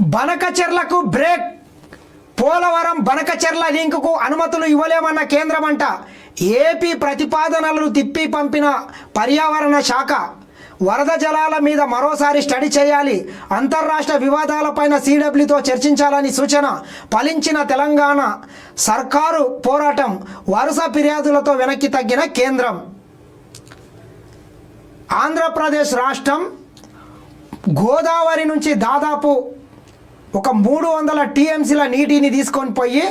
బనకచెర్లకు break. Polavaram Banakacherla లింకుకు అనుమతులు ఇవ్వలేమన్న కేంద్రం అంట ఏపీ ప్రతిపాదనలను తిప్పి పంపిన పర్యావరణ శాఖ. వరద జలాల మీద మరోసారి స్టడీ చేయాలి. అంతర్రాష్ట్ర వివాదాలపైన సీడబ్ల్యూతో చర్చించాలని సూచన ఫలించిన తెలంగాణ సర్కారు పోరాటం వరుస ఫిర్యాదులతో వెనక్కి తగ్గిన కేంద్రం. ఆంధ్రప్రదేశ్ రాష్ట్రం గోదావరి నుంచి దాదాపు ఒక మూడు వందల టీఎంసీల నీటిని తీసుకొని పోయి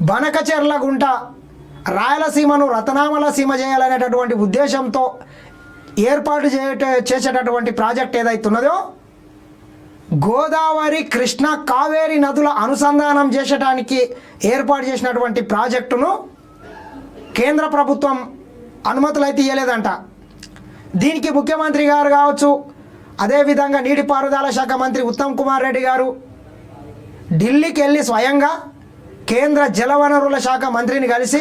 బనకచెర్ల గుంట రాయలసీమను రతనామల సీమ చేయాలనేటటువంటి ఉద్దేశంతో ఏర్పాటు చేయట చేసేటటువంటి ప్రాజెక్ట్ ఏదైతే ఉన్నదో గోదావరి కృష్ణ కావేరి నదుల అనుసంధానం చేసడానికి ఏర్పాటు చేసినటువంటి ప్రాజెక్టును కేంద్ర ప్రభుత్వం అనుమతులు అయితే ఇవ్వలేదంట దీనికి ముఖ్యమంత్రి గారు కావచ్చు అదేవిధంగా నీటిపారుదల శాఖ మంత్రి ఉత్తమ్ కుమార్ రెడ్డి గారు ఢిల్లీకి వెళ్ళి స్వయంగా కేంద్ర జలవనరుల శాఖ మంత్రిని కలిసి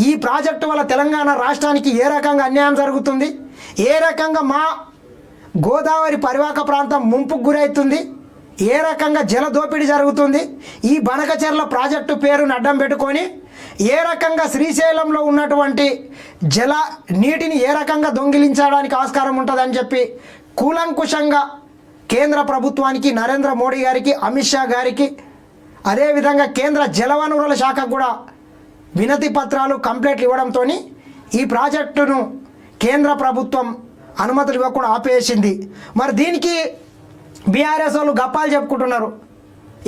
ఈ ప్రాజెక్టు వల్ల తెలంగాణ రాష్ట్రానికి ఏ రకంగా అన్యాయం జరుగుతుంది ఏ రకంగా మా గోదావరి పరివాహక ప్రాంతం ముంపుకు గురవుతుంది ఏ రకంగా జల దోపిడీ జరుగుతుంది ఈ బనకచెర్ల ప్రాజెక్టు పేరును అడ్డం పెట్టుకొని ఏ రకంగా శ్రీశైలంలో ఉన్నటువంటి జల నీటిని ఏ రకంగా దొంగిలించడానికి ఆస్కారం ఉంటుందని చెప్పి కూలంకుషంగా కేంద్ర ప్రభుత్వానికి నరేంద్ర మోడీ గారికి అమిత్ షా గారికి అదేవిధంగా కేంద్ర జలవనరుల శాఖకు కూడా వినతి పత్రాలు కంప్లైంట్లు ఇవ్వడంతో ఈ ప్రాజెక్టును కేంద్ర ప్రభుత్వం అనుమతులు ఇవ్వకుండా ఆపేసింది. మరి దీనికి బీఆర్ఎస్ వాళ్ళు గప్పాలు చెప్పుకుంటున్నారు.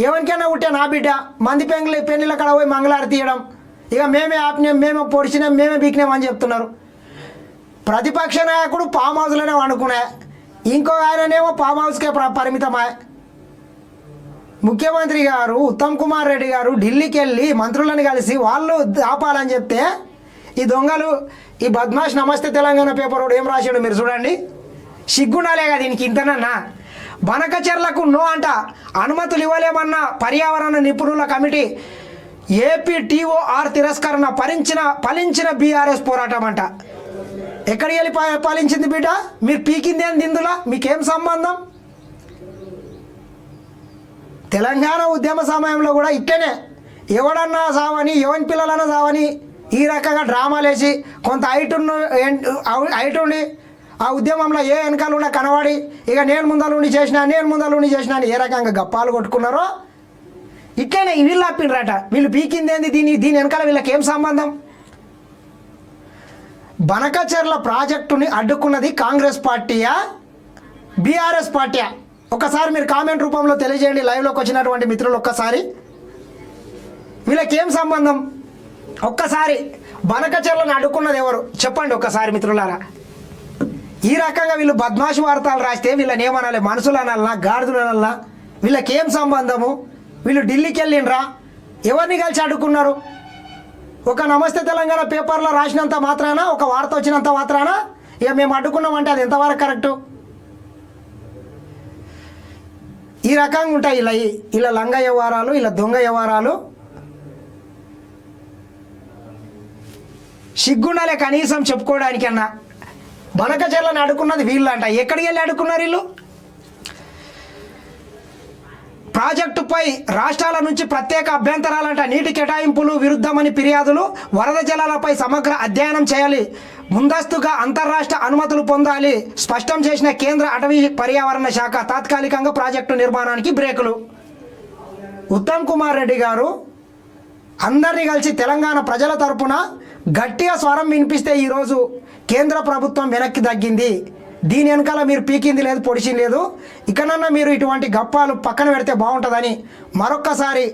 ఎవరికైనా ఉంటే నా బిడ్డ మంది పెంగులు పెళ్ళిళ్ళ కడ పోయి మంగళారు తీయడం. ఇక మేమే ఆపినాం మేమే పొడిచినాం మేమే బీకినాం అని చెప్తున్నారు. ప్రతిపక్ష నాయకుడు ఫామ్ హౌస్లోనే ఇంకో ఆయననేమో ఫామ్ హౌస్కే ప్ర- పరిమితమా. ముఖ్యమంత్రి గారు ఉత్తమ్ కుమార్ రెడ్డి గారు ఢిల్లీకి వెళ్ళి మంత్రులను కలిసి వాళ్ళు ఆపాలని చెప్తే ఈ దొంగలు ఈ బద్మాష్ నమస్తే తెలంగాణ పేపర్ వాడు ఏం రాశాడు మీరు చూడండి. సిగ్గుండాలే కదా దీనికి ఇంతనన్నా. బనకచర్లకు నో అంట. అనుమతులు ఇవ్వలేమన్న పర్యావరణ నిపుణుల కమిటీ ఏపీ టీఓఆర్ తిరస్కరణ పరించిన ఫలించిన బీఆర్ఎస్ పోరాటం అంట. ఎక్కడికి వెళ్ళి పాలించింది బిడ్డ? మీరు పీకింది అని ఇందులో? మీకేం సంబంధం? తెలంగాణ ఉద్యమ సమయంలో కూడా ఇట్టనే. ఎవడన్నా సావని ఎవని పిల్లలన్నా సావని ఈ రకంగా డ్రామాలేసి కొంత హైట్ ఐటుండి ఆ ఉద్యమంలో ఏ వెనకాల ఉన్నా కనబడి ఇక నేను ముందలుండి చేసిన నేను ముందలుండి చేసిన అని ఏ రకంగా గప్పాలు కొట్టుకున్నారో? ఇట్లనే వీళ్ళు అప్పిండ్రట వీళ్ళు పీకింది ఏంది దీని దీని వెనకాల వీళ్ళకి ఏం సంబంధం? బనకచెర్ల ప్రాజెక్టుని అడ్డుకున్నది కాంగ్రెస్ పార్టీయా? బీఆర్ఎస్ పార్టీయా? ఒకసారి మీరు కామెంట్ రూపంలో తెలియజేయండి. లైవ్లోకి వచ్చినటువంటి మిత్రులు ఒక్కసారి. వీళ్ళకి ఏం సంబంధం? ఒక్కసారి. బనకచెర్లను అడ్డుకున్నది ఎవరు? చెప్పండి ఒక్కసారి మిత్రులారా. ఈ రకంగా వీళ్ళు బద్మాషి వార్తలు రాస్తే వీళ్ళని ఏమనాలి? మనుషులు అనాలనా గాడిదలు అనాలనా వీళ్ళకేం సంబంధము? వీళ్ళు ఢిల్లీకి వెళ్ళిండ్రా ఎవరిని కలిసి అడ్డుకున్నారు? ఒక నమస్తే తెలంగాణ పేపర్లో రాసినంత మాత్రాన? ఒక వార్త వచ్చినంత మాత్రాన? ఇక మేము అడ్డుకున్నామంటే అది ఎంతవరకు కరెక్టు? ఈ రకంగా ఉంటాయి ఇలా ఇలా లంగ వ్యవహారాలు ఇలా దొంగ వ్యవహారాలు. సిగ్గుండాలే కనీసం చెప్పుకోవడానికన్నా. బనక చెల్లని అడుకున్నది వీళ్ళు అంట ఎక్కడికి వెళ్ళి అడుకున్నారు వీళ్ళు? ప్రాజెక్టుపై రాష్ట్రాల నుంచి ప్రత్యేక అభ్యంతరాలంట నీటి కేటాయింపులు విరుద్ధమని ఫిర్యాదులు వరద జలాలపై సమగ్ర అధ్యయనం చేయాలి. ముందస్తుగా అంతర్రాష్ట్ర అనుమతులు పొందాలి. స్పష్టం చేసిన కేంద్ర అటవీ పర్యావరణ శాఖ తాత్కాలికంగా ప్రాజెక్టు నిర్మాణానికి బ్రేకులు. ఉత్తమ్ కుమార్ రెడ్డి గారు అందరినీ కలిసి తెలంగాణ ప్రజల తరపున గట్టిగా స్వరం వినిపిస్తే ఈరోజు కేంద్ర ప్రభుత్వం వెనక్కి తగ్గింది. దీని వెనకాల మీరు పీకింది లేదు పొడిచింది లేదు. ఇకనన్నా మీరు ఇటువంటి గప్పాలు పక్కన పెడితే బాగుంటుందని మరొక్కసారి